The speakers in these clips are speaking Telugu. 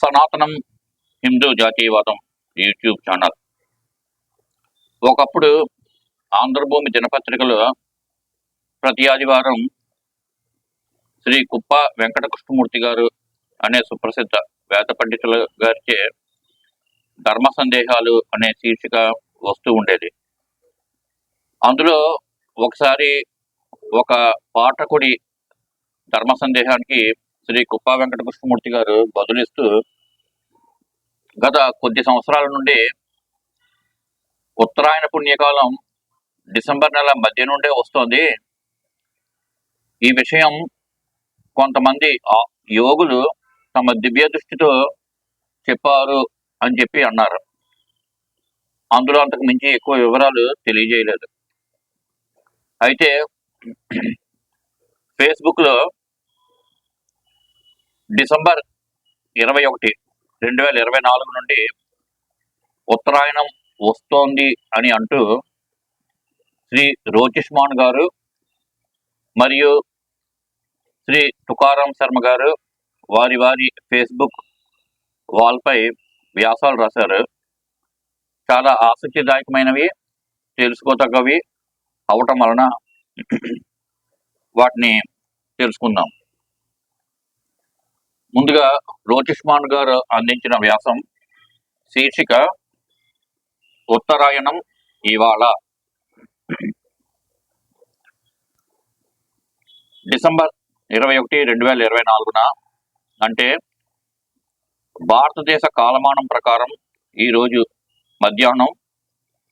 సనాతనం హిందూ జాతీయవాదం యూట్యూబ్ ఛానల్. ఒకప్పుడు ఆంధ్రభూమి దినపత్రికలో ప్రతి ఆదివారం శ్రీ కుప్ప వెంకట కృష్ణమూర్తి గారు అనే సుప్రసిద్ధ వేద పండితుల గారిచే ధర్మ సందేహాలు అనే శీర్షిక వస్తూ ఉండేది. అందులో ఒకసారి ఒక పాఠకుడి ధర్మ సందేహానికి శ్రీ కుప్ప వెంకట కృష్ణమూర్తి గారు బదులిస్తూ గత కొద్ది సంవత్సరాల నుండి ఉత్తరాయణ పుణ్యకాలం డిసెంబర్ నెల మధ్య నుండే వస్తోంది. ఈ విషయం కొంతమంది ఆ యోగులు తమ దివ్య దృష్టితో చెప్పారు అని చెప్పి అన్నారు. అందులో అంతకు మించి ఎక్కువ వివరాలు తెలియజేయలేదు. అయితే ఫేస్బుక్లో డిసెంబర్ ఇరవై ఒకటి రెండు వేల ఇరవై నాలుగు నుండి ఉత్తరాయణం వస్తోంది అని అంటూ శ్రీ రోచిష్మాన్ గారు మరియు శ్రీ తుకారాం శర్మ గారు వారి వారి ఫేస్బుక్ వాల్పై వ్యాసాలు రాశారు. చాలా ఆసక్తిదాయకమైనవి తెలుసుకోతగ్గవి అవటం వలన వాటిని తెలుసుకుందాం. ముందుగా రోచిష్మాన్ గారు అందించిన వ్యాసం శీర్షిక ఉత్తరాయణం ఇవాళ. డిసెంబర్ ఇరవై ఒకటి రెండు వేల ఇరవై నాలుగున అంటే భారతదేశ కాలమానం ప్రకారం ఈరోజు మధ్యాహ్నం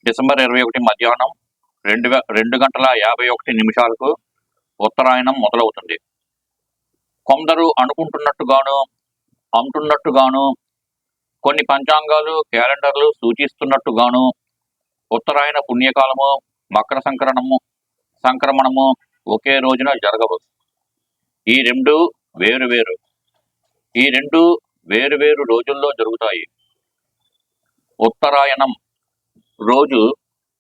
డిసెంబర్ ఇరవై ఒకటి మధ్యాహ్నం రెండు వే రెండు గంటల యాభై ఒకటి నిమిషాలకు ఉత్తరాయణం మొదలవుతుంది. కొందరు అనుకుంటున్నట్టుగాను అంటున్నట్టుగాను కొన్ని పంచాంగాలు క్యాలెండర్లు సూచిస్తున్నట్టుగాను ఉత్తరాయణ పుణ్యకాలము మకర సంక్రమణము సంక్రమణము ఒకే రోజున జరగవు. ఈ రెండు వేరు వేరు. ఈ రెండు వేరు వేరు రోజుల్లో జరుగుతాయి. ఉత్తరాయణం రోజు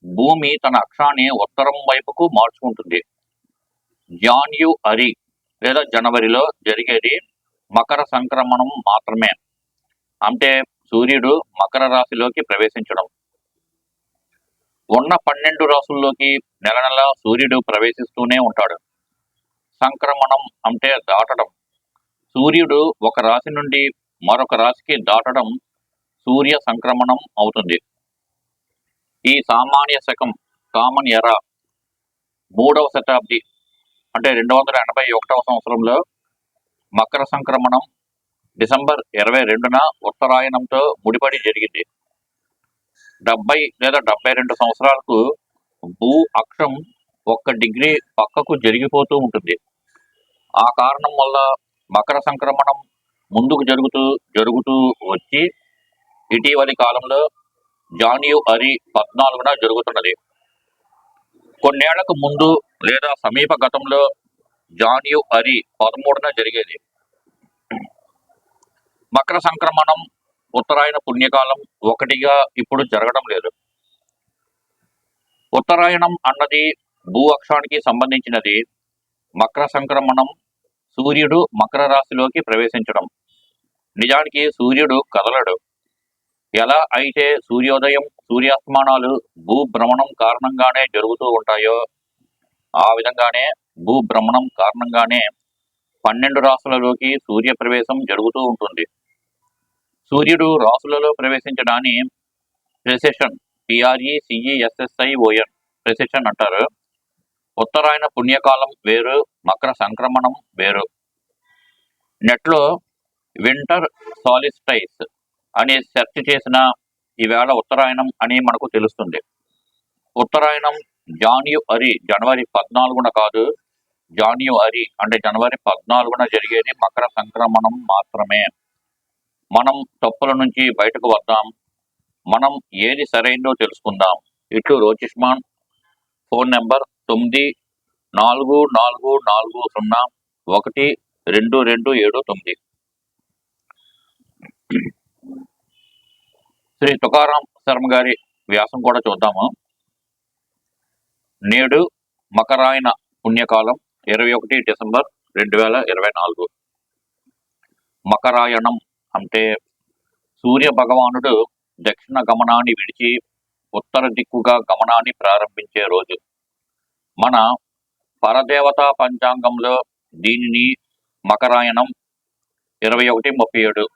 భూమి తన అక్షాన్ని ఉత్తరం వైపుకు మార్చుకుంటుంది. జాన్యు అరి లేదా జనవరిలో జరిగేది మకర సంక్రమణం మాత్రమే. అంటే సూర్యుడు మకర రాశిలోకి ప్రవేశించడం. ఉన్న పన్నెండు రాసుల్లోకి నెల నెల సూర్యుడు ప్రవేశిస్తూనే ఉంటాడు. సంక్రమణం అంటే దాటడం. సూర్యుడు ఒక రాశి నుండి మరొక రాశికి దాటడం సూర్య సంక్రమణం అవుతుంది. ఈ సామాన్య శకం కామన్ ఎరా మూడవ శతాబ్ది అంటే రెండు వందల ఎనభై ఒకటవ సంవత్సరంలో మకర సంక్రమణం డిసెంబర్ ఇరవై రెండున ఉత్తరాయణంతో ముడిపడి జరిగింది. డెబ్బై లేదా డెబ్బై రెండు సంవత్సరాలకు భూ అక్షం ఒక్క డిగ్రీ పక్కకు జరిగిపోతూ ఉంటుంది. ఆ కారణం వల్ల మకర సంక్రమణం ముందుకు జరుగుతూ జరుగుతూ వచ్చి ఇటీవలి కాలంలో జాన్యు అరి పద్నాలుగున జరుగుతున్నది. కొన్నేళ్ళకు ముందు లేదా సమీప గతంలో జాన్యు అరి పదమూడున జరిగేది. మకర సంక్రమణం ఉత్తరాయణ పుణ్యకాలం ఒకటిగా ఇప్పుడు జరగడం లేదు. ఉత్తరాయణం అన్నది భూ అక్షానికి సంబంధించినది. మకర సంక్రమణం సూర్యుడు మకర రాశిలోకి ప్రవేశించడం. నిజానికి సూర్యుడు కదలడు. ఎలా అయితే సూర్యోదయం సూర్యాస్తమానాలు భూభ్రమణం కారణంగానే జరుగుతూ ఉంటాయో ఆ విధంగానే భూభ్రమణం కారణంగానే పన్నెండు రాసులలోకి సూర్యప్రవేశం జరుగుతూ ఉంటుంది. సూర్యుడు రాసులలో ప్రవేశించడాన్ని ప్రెసెషన్ పిఆర్ఈ సిఈఎస్ఎస్ఐ ఓఎన్ ప్రెసెషన్ అంటారు. ఉత్తరాయణ పుణ్యకాలం వేరు మకర సంక్రమణం వేరు. నెట్లో వింటర్ సాలిస్టైస్ అని సెర్చ్ చేసిన ఈవేళ ఉత్తరాయణం అని మనకు తెలుస్తుంది. ఉత్తరాయణం జాన్యు అరి జనవరి పద్నాలుగున కాదు జాన్యు అరి అంటే జనవరి పద్నాలుగున జరిగేది మకర సంక్రమణం మాత్రమే. మనం తప్పుల నుంచి బయటకు వద్దాం. మనం ఏది సరైందో తెలుసుకుందాం. ఇట్లు రోచిష్మాన్ ఫోన్ నెంబర్ తొమ్మిది నాలుగు నాలుగు నాలుగు సున్నా ఒకటి రెండు రెండు ఏడు తొమ్మిది. శ్రీ తుకారాం శర్మ గారి వ్యాసం కూడా చూద్దాము. నేడు మకరాయన పుణ్యకాలం ఇరవై ఒకటి డిసెంబర్ రెండు వేల ఇరవై నాలుగు. మకరాయణం అంటే సూర్య భగవానుడు దక్షిణ గమనాన్ని విడిచి ఉత్తర దిక్కుగా గమనాన్ని ప్రారంభించే రోజు. మన పరదేవతా పంచాంగంలో దీనిని మకరాయణం ఇరవై ఒకటి ముప్పై ఏడు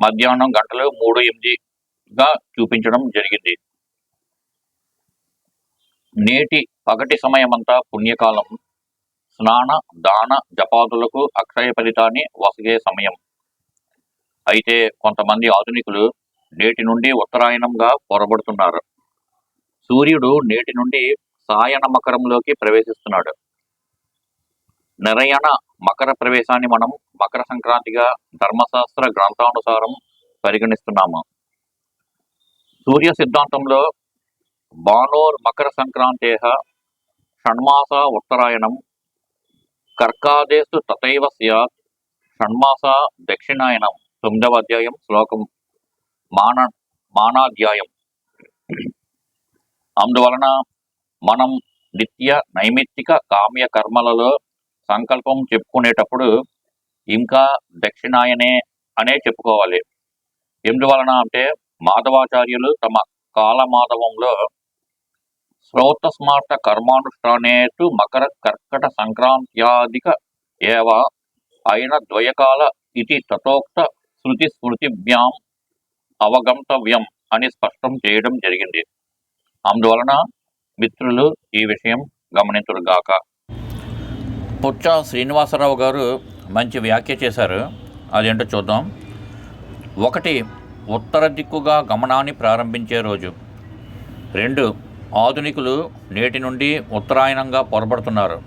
మధ్యాహ్నం గంటలు మూడు ఎనిమిదిగా చూపించడం జరిగింది. నేటి పగటి సమయమంతా పుణ్యకాలం. స్నాన దాన జపాదులకు అక్షయ ఫలితాన్ని వసగే సమయం. అయితే కొంతమంది ఆధునికులు నేటి నుండి ఉత్తరాయణంగా పొరబడుతున్నారు. సూర్యుడు నేటి నుండి సాయన మకరంలోకి ప్రవేశిస్తున్నాడు. నిరయణ మకర ప్రవేశాన్ని మనం మకర సంక్రాంతిగా ధర్మశాస్త్ర గ్రంథానుసారం పరిగణిస్తున్నాము. సూర్య సిద్ధాంతంలో బానోర్ మకర సంక్రాంతేహ షణ్మాస ఉత్తరాయణం కర్కాదేశు తథైవ సత్ షణ్మాస దక్షిణాయనం తొమ్మిదవ అధ్యాయం శ్లోకం మాన మానాధ్యాయం. అందువలన మనం నిత్య నైమిత్తిక కామ్య కర్మలలో సంకల్పం చెప్పుకునేటప్పుడు ఇంకా దక్షిణాయనే అనే చెప్పుకోవాలి. ఎందువలన అంటే మాధవాచార్యులు తమ కాలమాధవంలో శ్రోతస్మార్త కర్మానుష్ఠానేతు మకర కర్కట సంక్రాంత్యాధిక ఏవ అయిన ద్వయకాల ఇది తథోక్త శృతి స్మృతిభ్యాం అవగంతవ్యం అని స్పష్టం చేయడం జరిగింది. అందువలన మిత్రులు ఈ విషయం గమనించురుగాక పుచ్చ శ్రీనివాసరావు గారు మంచి వ్యాఖ్య చేశారు. అదేంటో చూద్దాం. ఒకటి ఉత్తర దిక్కుగా గమనాన్ని ప్రారంభించే రోజు. రెండు ఆధునికులు నేటి నుండి ఉత్తరాయణంగా పొరబడుతున్నారు.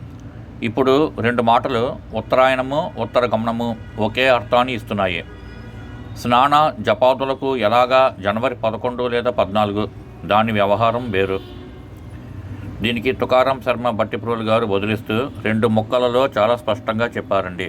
ఇప్పుడు రెండు మాటలు ఉత్తరాయణము ఉత్తర గమనము ఒకే అర్థాన్ని ఇస్తున్నాయి. స్నాన జపాదులకు ఎలాగా జనవరి పదకొండు లేదా పద్నాలుగు? దాని వ్యవహారం వేరు. దీనికి తుకారం శర్మ బట్టిప్రోలు గారు వదిలిస్తూ రెండు ముక్కలలో చాలా స్పష్టంగా చెప్పారండి.